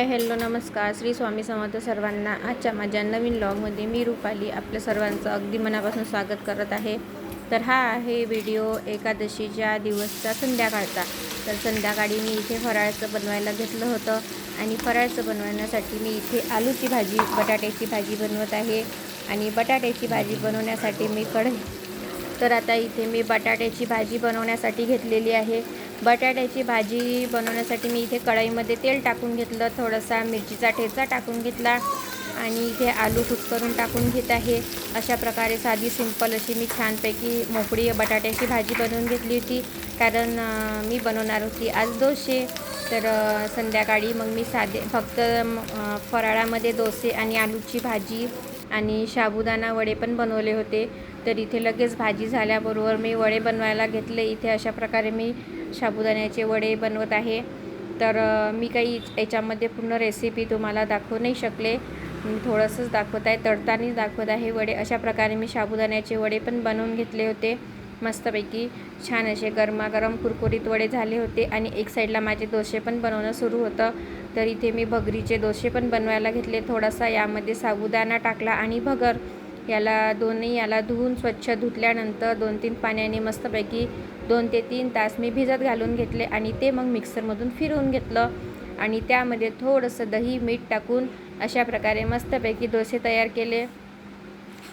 Hi hello नमस्कार. श्री स्वामी समर्थ सर्वांना आजच्या माझ्या नवीन लॉगमध्ये मी रुपाली आपल्या सर्वांचं अगदी मनापासून स्वागत करत आहे. तर हा आहे व्हिडिओ एकादशीच्या दिवसचा संध्याकाळचा. तर संध्याकाळी मी इथे फराळचं बनवायला घेतलं होतं आणि फराळचं बनवण्यासाठी मी इथे आलूची भाजी बटाट्याची भाजी बनवत आहे आणि बटाट्याची भाजी बनवण्यासाठी मी कढई तर आता इथे मी बटाट्याची भाजी बनवण्यासाठी घेतलेली आहे. बटाट्याची भाजी बनवण्यासाठी मी इथे कढईमध्ये तेल टाकून घेतलं थोडासा मिरचीचा ठेचा टाकून घेतला आणि इथे आलू कुस्करून टाकून घेत आहे. अशा प्रकारे साधी सिंपल अशी मी छानपैकी मोकळी बटाट्याची भाजी बनवून घेतली होती. कारण मी बनवणार होती आज दोसे तर संध्याकाळी मग मी साधे फक्त फराळामध्ये दोसे आणि आलूची भाजी आणि साबुदाणा वडे पण बनवले होते. तर इथे लगेच भाजी झाल्याबरोबर मी वडे बनवायला घेतले. इथे अशा प्रकारे मी साबुदाण्याचे वडे बनवत आहे. तर मी काही याच्यामध्ये पूर्ण रेसिपी तुम्हाला दाखवू नाही शकले. थोडंसंच दाखवत आहे. तडतानीच दाखवत आहे वडे. अशा प्रकारे मी साबुदाण्याचे वडे पण बनवून घेतले होते. मस्तपैकी छान असे गरमागरम कुरकुरीत वडे झाले होते. आणि एक साईडला माझे डोसे पण बनवणं सुरू होतं. तर इथे मी भगरीचे डोसे पण बनवायला घेतले. थोडासा यामध्ये साबुदाणा टाकला आणि भगर. याला दोन्ही याला धुवून स्वच्छ धुतल्यानंतर दोन तीन पाण्याने मस्तपैकी दोन ते तीन तास मी भिजत घालून घेतले आणि ते मग मिक्सरमधून फिरवून घेतलं. आणि त्यामध्ये थोडंसं दही मीठ टाकून अशा प्रकारे मस्तपैकी डोसे तयार केले.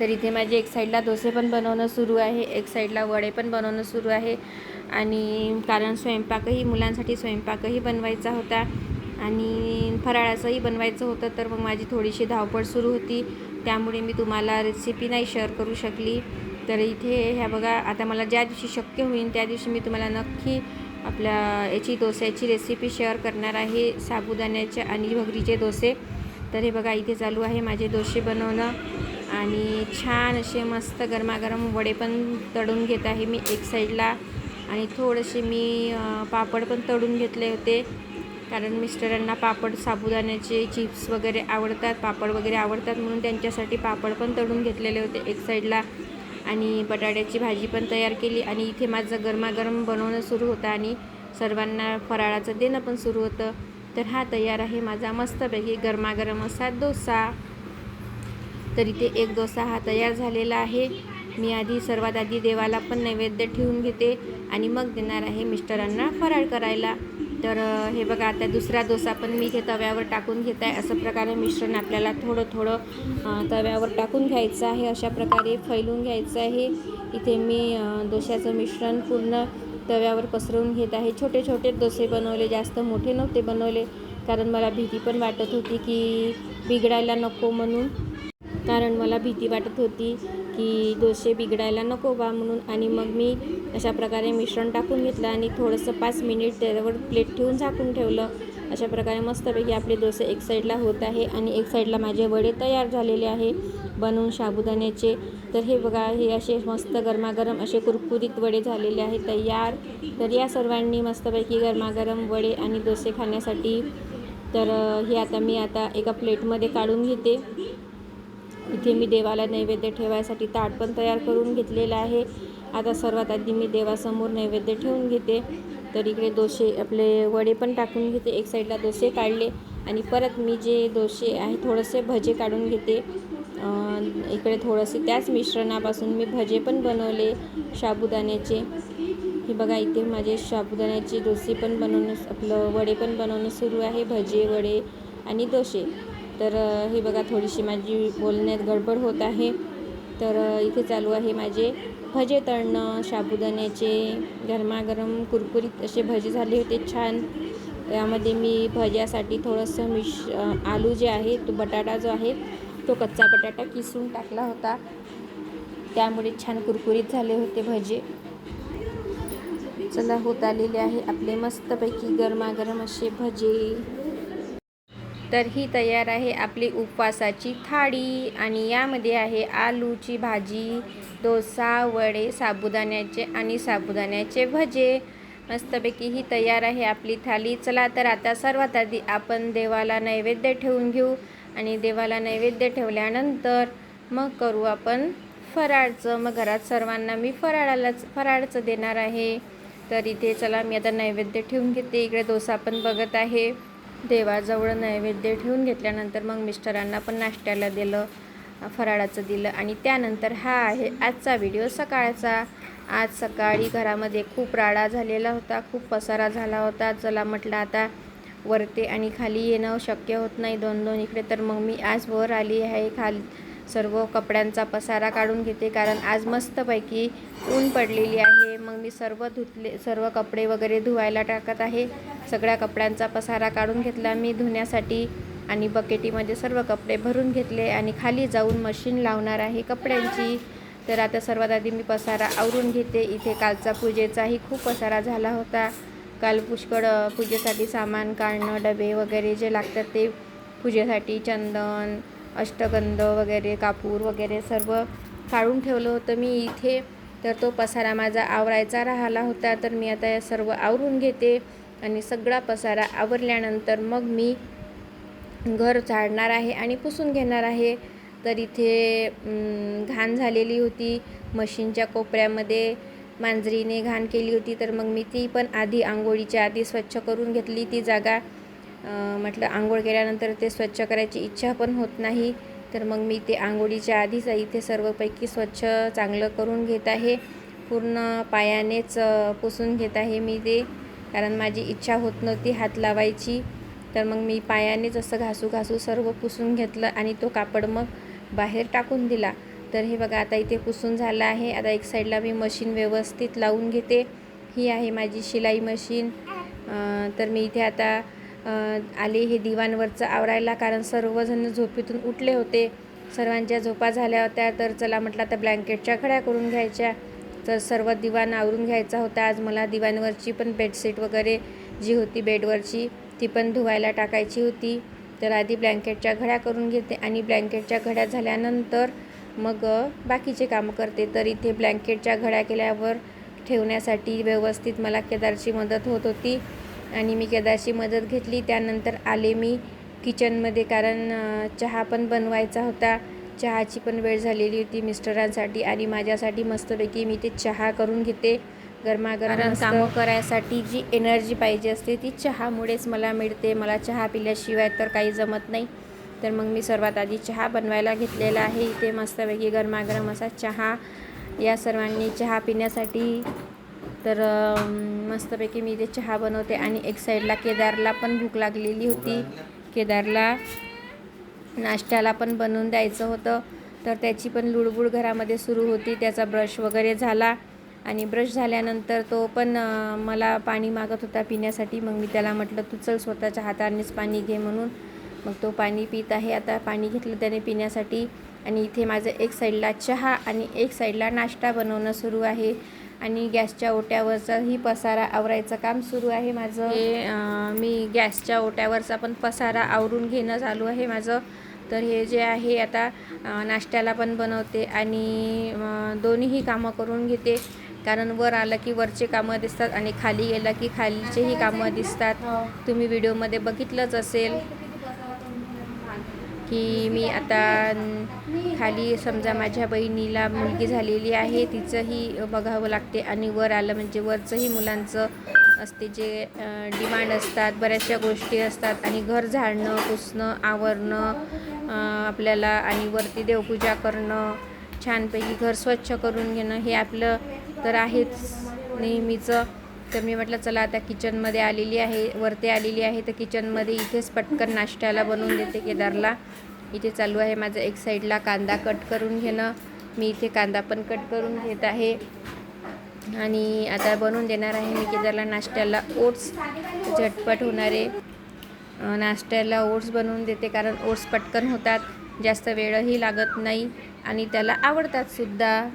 तर इथे माझे एक साईडला डोसे पण बनवणं सुरू आहे. एक साईडला वडे पण बनवणं सुरू आहे. आणि कारण स्वयंपाकही मुलांसाठी स्वयंपाकही बनवायचा होता. आणि फराळाचंही बनवायचं होतं तर मग माझी थोडीशी धावपळ सुरू होती. त्यामुळे मी तुम्हाला रेसिपी नाही शेअर करू शकली. तर इथे ह्या बघा आता मला ज्या दिवशी शक्य होईल त्या दिवशी मी तुम्हाला नक्की आपल्या याची डोस्याची रेसिपी शेअर करणार आहे. साबुदाण्याचे आणि भगरीचे डोसे. तर हे बघा इथे चालू आहे माझे डोसे बनवणं. आणि छान असे मस्त गरमागरम वडे पण तळून घेत आहे मी एक साईडला आणि थोडेसे मी पापड पण तळून घेतले होते. कारण मिस्टरांना पापड साबुदाण्याचे चिप्स वगैरे आवडतात पापड वगैरे आवडतात म्हणून त्यांच्यासाठी पापड पण तळून घेतलेले होते एक साईडला. आणि बटाट्याची भाजी पण तयार केली आणि इथे माझं गरमागरम बनवणं सुरू होतं आणि सर्वांना फराळाचं देणं पण सुरू होतं. तर हा तयार आहे माझा मस्तपैकी गरमागरम असा डोसा. तर इथे एक डोसा हा तयार झालेला आहे. मी आधी सर्वात आधी देवाला पण नैवेद्य ठेवून घेते आणि मग देणार आहे मिस्टरांना फराळ करायला. तर हे बघा आता दुसरा डोसा पण मी इथे तव्यावर टाकून घेत आहे. असं प्रकारे मिश्रण आपल्याला थोडं थोडं तव्यावर टाकून घ्यायचं आहे. अशा प्रकारे फैलून घ्यायचं आहे. इथे मी डोश्याचं मिश्रण पूर्ण तव्यावर पसरवून घेत आहे. छोटे छोटे डोसे बनवले जास्त मोठे नव्हते बनवले कारण मला भीती पण वाटत होती की बिघडायला नको म्हणून. कारण मला भीती वाटत होती की डोसे बिघडायला नको बा म्हणून आणि मग मी अशा प्रकारे मिश्रण टाकून घेतलं आणि थोडंसं पाच मिनिट त्यावर प्लेट ठेवून झाकून ठेवलं. अशा प्रकारे मस्तपैकी आपले डोसे एक साईडला होत आहे आणि एक साईडला माझे वडे तयार झालेले आहे बनवून साबुदाण्याचे तर हे बघा हे असे मस्त गरमागरम असे कुरकुरीत वडे झालेले आहे तयार. तर या सर्वांनी मस्तपैकी गरमागरम वडे आणि डोसे खाण्यासाठी. तर हे आता मी आता एका प्लेटमध्ये काढून घेते. इथे मी देवाला नैवेद्य ठेवायसाठी ताट पण तयार करून घेतलेलं आहे. आता सर्वात आधी मी देवासमोर नैवेद्य ठेवून घेते. तर इकडे दोसे आपले वडे पण टाकून घेते. एक साईडला दोसे काढले आणि परत मी जे दोसे आहे थोडेसे भजे काढून घेते. इकडे थोडेसे त्याच मिश्रणापासून मी भजे पण बनवले साबुदाण्याचे हे बघा इथे माझे साबुदाण्याचे डोसे पण बनवणं आपलं वडे पण बनवणं सुरू आहे. भजे वडे आणि दोसे. तर हे बघा थोडीशी माझी बोलण्यात गडबड होत आहे. तर इथे चालू आहे माझे भजे तळणं साबुदाण्याचे गरमागरम कुरकुरीत असे भजे झाले होते छान. यामध्ये मी भज्यासाठी थोडंसं मिश आलू जे आहे तो बटाटा जो आहे तो कच्चा बटाटा किसून टाकला होता. त्यामुळे छान कुरकुरीत झाले होते भजे. चला होत आलेले आहे आपले मस्तपैकी गरमागरम असे भजे. तर ही तयार आहे आपली उपवासाची थाळी. आणि यामध्ये आहे आलूची भाजी डोसा वडे साबुदाण्याचे आणि साबुदाण्याचे भजे. मस्तपैकी ही तयार आहे आपली थाळी. चला तर आता सर्वात आधी आपण देवाला नैवेद्य ठेवून घेऊ. आणि देवाला नैवेद्य ठेवल्यानंतर मग करू आपण फराळचं. मग घरात सर्वांना मी फराळालाच फराळचं देणार आहे. तर इथे चला मी आता नैवेद्य ठेवून घेते. इकडे डोसा पण बघत आहे. देवाजवळ नैवेद्य ठेवून घेतल्यानंतर मग मिस्टरांना पण नाश्त्याला दिलं फराळाचं दिलं आणि त्यानंतर हा आहे आजचा व्हिडिओ सकाळचा. आज सकाळी घरामध्ये खूप राडा झालेला होता खूप पसारा झाला होता. चला म्हटलं आता वरते आणि खाली येणं शक्य होत नाही दोन दोन इकडे. तर मग मी आज वर आली आहे खाली सर्व कपड्यांचा पसारा काढून घेते कारण आज मस्तपैकी ऊन पडलेली आहे. मग मी सर्व धुतले सर्व कपडे वगैरे धुवायला टाकत आहे. सगळ्या कपड्यांचा पसारा काढून घेतला मी धुण्यासाठी आणि बकेटीमध्ये सर्व कपडे भरून घेतले आणि खाली जाऊन मशीन लावणार आहे कपड्यांची. तर आता सर्वात आधी मी पसारा आवरून घेते. इथे कालचा पूजेचाही खूप पसारा झाला होता. काल पुष्कळ पूजेसाठी सामान काढणं डबे वगैरे जे लागतात ते पूजेसाठी चंदन अष्टगंध वगैरे कापूर वगैरे सर्व काढून ठेवलं होतं मी इथे. तर तो पसारा माझा आवरायचा राहिला होता. तर मी आता या सर्व आवरून घेते आणि सगळा पसारा आवरल्यानंतर मग मी घर झाडणार आहे आणि पुसून घेणार आहे. तर इथे घाण झालेली होती. मशीनच्या कोपऱ्यामध्ये मांजरीने घाण केली होती. तर मग मी ती पण आधी आंघोळीच्या आधी स्वच्छ करून घेतली ती जागा. म्हटलं आंघोळ केल्यानंतर ते स्वच्छ करायची इच्छा पण होत नाही तर मग मी ते आंघोळीच्या आधीच इथे सर्वपैकी स्वच्छ चांगलं करून घेत आहे. पूर्ण पायानेच पुसून घेत आहे मी ते कारण माझी इच्छा होत नव्हती हात लावायची. तर मग मी पायानेच असं घासू घासू सर्व पुसून घेतलं आणि तो कापड मग बाहेर टाकून दिला. तर हे बघा आता इथे पुसून झालं आहे. आता एक साईडला मी मशीन व्यवस्थित लावून घेते. ही आहे माझी शिलाई मशीन. तर मी इथे आता आले हे दिवाणवरचं आवरायला कारण सर्वजण झोपेतून उठले होते. सर्वांच्या झोपा झाल्या होत्या. तर चला म्हटलं आता ब्लँकेटच्या खड्या करून घ्यायच्या. तर सर्व दिवाण आवरून घ्यायचा होता. आज मला दिवाणवरची पण बेडशीट वगैरे जी होती बेडवरची ती पण धुवायला टाकायची होती. तर आधी ब्लँकेटच्या घड्या करून घेते आणि ब्लँकेटच्या घड्या झाल्यानंतर मग बाकीचे कामं करते. तर इथे ब्लँकेटच्या घड्या केल्यावर ठेवण्यासाठी व्यवस्थित मला केदारची मदत होत होती. आणि मी केदारची मदत घेतली. त्यानंतर आले मी किचनमध्ये कारण चहा पण बनवायचा होता. चहाची पण वेळ झालेली होती मिस्टरांसाठी आणि माझ्यासाठी मस्तपैकी मी ते चहा करून घेते. गरमागरम. कामं करायसाठी जी एनर्जी पाहिजे असते ती चहामुळेच मला मिळते. मला चहा पिल्याशिवाय तर काही जमत नाही. तर मग मी सर्वात आधी चहा बनवायला घेतलेला आहे. इथे मस्तपैकी गरमागरम असा चहा या सर्वांनी चहा पिण्यासाठी तर मस्तपैकी मी इथे चहा बनवते आणि एक साईडला केदारला पण भूक लागलेली होती. केदारला नाश्त्याला पण बनवून द्यायचं होतं. तर त्याची पण लुडबुड घरामध्ये सुरू होती. त्याचा ब्रश वगैरे झाला आणि ब्रश झाल्यानंतर तो पण मला पाणी मागत होता पिण्यासाठी. मग मी त्याला म्हटलं तू चल स्वतःच्या हातानेच पाणी घे म्हणून. मग तो पाणी पित आहे. आता पाणी घेतलं त्याने पिण्यासाठी. आणि इथे माझं एक साईडला चहा आणि एक साईडला नाश्ता बनवणं सुरू आहे. आणि गॅसच्या ओट्यावरचाही पसारा आवरायचं काम सुरू आहे माझं. हे मी गॅसच्या ओट्यावरचा पण पसारा आवरून घेणं चालू आहे माझं. तर हे जे आहे आता नाश्त्याला पण बनवते आणि दोन्हीही कामं करून घेते. कारण वर आलं की वरचे कामं दिसतात आणि खाली गेलं की खालचेही कामं दिसतात. तुम्ही व्हिडिओमध्ये बघितलंच असेल. की मी आता खाली समजा माझ्या बहिणीला मुलगी झालेली आहे तिचंही बघावं लागते आणि वर आलं म्हणजे वरचंही मुलांचं असते जे डिमांड असतात बऱ्याचशा गोष्टी असतात आणि घर झाडणं पुसणं आवरणं आपल्याला आणि वरती देवपूजा करणं छानपैकी घर स्वच्छ करून घेणं हे आपलं तर आहेच नेहमीचं. तर मी म्हटलं चला आता किचनमध्ये आलेली आहे वरती आलेली आहे तर किचनमध्ये इथेच पटकन नाश्त्याला बनवून देते केदारला. इथे चालू आहे माझं एक साईडला कांदा कट करून घेणं. मी इथे कांदा पण कट करून घेत आहे. आणि आता बनवून देणार आहे मी केदारला नाश्त्याला ओट्स. झटपट होणारे नाश्त्याला ओट्स बनवून देते कारण ओट्स पटकन होतात. जास्त वेळही लागत नाही आणि त्याला आवडतात सुद्धा.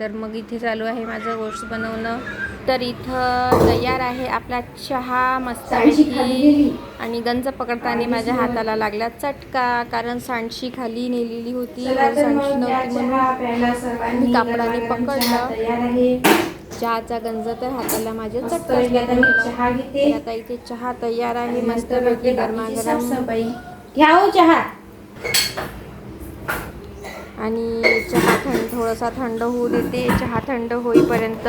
तर मग इथे चालू आहे माझं ओट्स बनवणं. तर इथं तयार आहे आपला चहा मस्तपैकी आणि गंज पकडताना माझ्या हाताला लागला चटका कारण सांडशी खाली नेलेली होती सांडशी नव्हती म्हणून कापडाने पकडलं. चहाचा गंज तर हाताला माझ्या तर आता इथे चहा तयार आहे मस्तपैकी गरमागरम. साफसफाई घ्या हो चहा. आणि चहा थंड थोडासा थंड होऊ देते. चहा थंड होईपर्यंत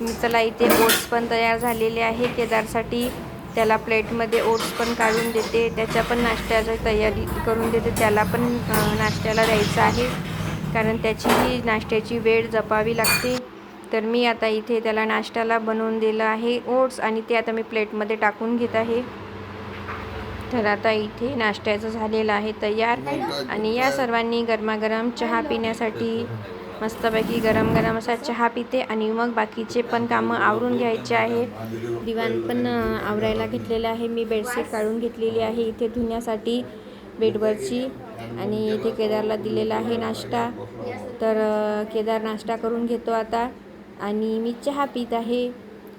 मी चला इथे ओट्स पण तयार झालेले आहे. केदारसाठी त्याला प्लेटमध्ये ओट्स पण काढून देते. त्याच्या पण नाश्त्याची तयारी करून देते. त्याला पण नाश्त्याला द्यायचं आहे. कारण त्याचीही नाश्त्याची वेळ जपावी लागते. तर मी आता इथे त्याला नाश्त्याला बनवून दिलं आहे ओट्स आणि ते आता मी प्लेटमध्ये टाकून घेत आहे. तर आता इथे नाश्त्याचं झालेलं आहे तयार. आणि या सर्वांनी गरमागरम चहा पिण्यासाठी मस्तपैकी गरम गरम असा चहा पिते आणि मग बाकीचे पण कामं आवरून घ्यायचे आहे. दिवाण पण आवरायला घेतलेलं आहे. मी बेडशीट काढून घेतलेली आहे इथे धुण्यासाठी बेडवरची आणि इथे केदारला दिलेला आहे नाश्ता. तर केदार नाश्ता करून घेतो आता आणि मी चहा पित आहे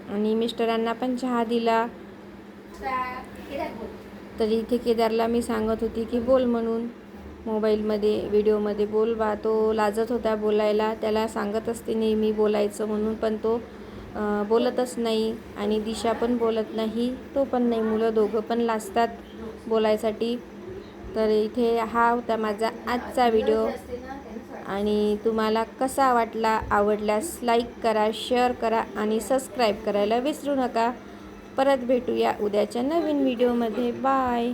आणि मिस्टरांना पण चहा दिला. तर इथे केदारला मी सांगत होती की बोल म्हणून. मोबाईलमध्ये व्हिडिओमध्ये बोल बा तो लाजत होता बोलायला. त्याला सांगत असते नेहमी बोलायचं म्हणून पण तो बोलतच नाही आणि दिशा पण बोलत नाही. तो पण नाही. मुलं दोघं पण लाजतात बोलायसाठी. तर इथे हा होता माझा आजचा व्हिडिओ. आणि तुम्हाला कसा वाटला आवडल्यास लाईक करा शेअर करा आणि सबस्क्राईब करायला विसरू नका. परत भेटूया उद्याच्या नवीन व्हिडिओमध्ये. बाय!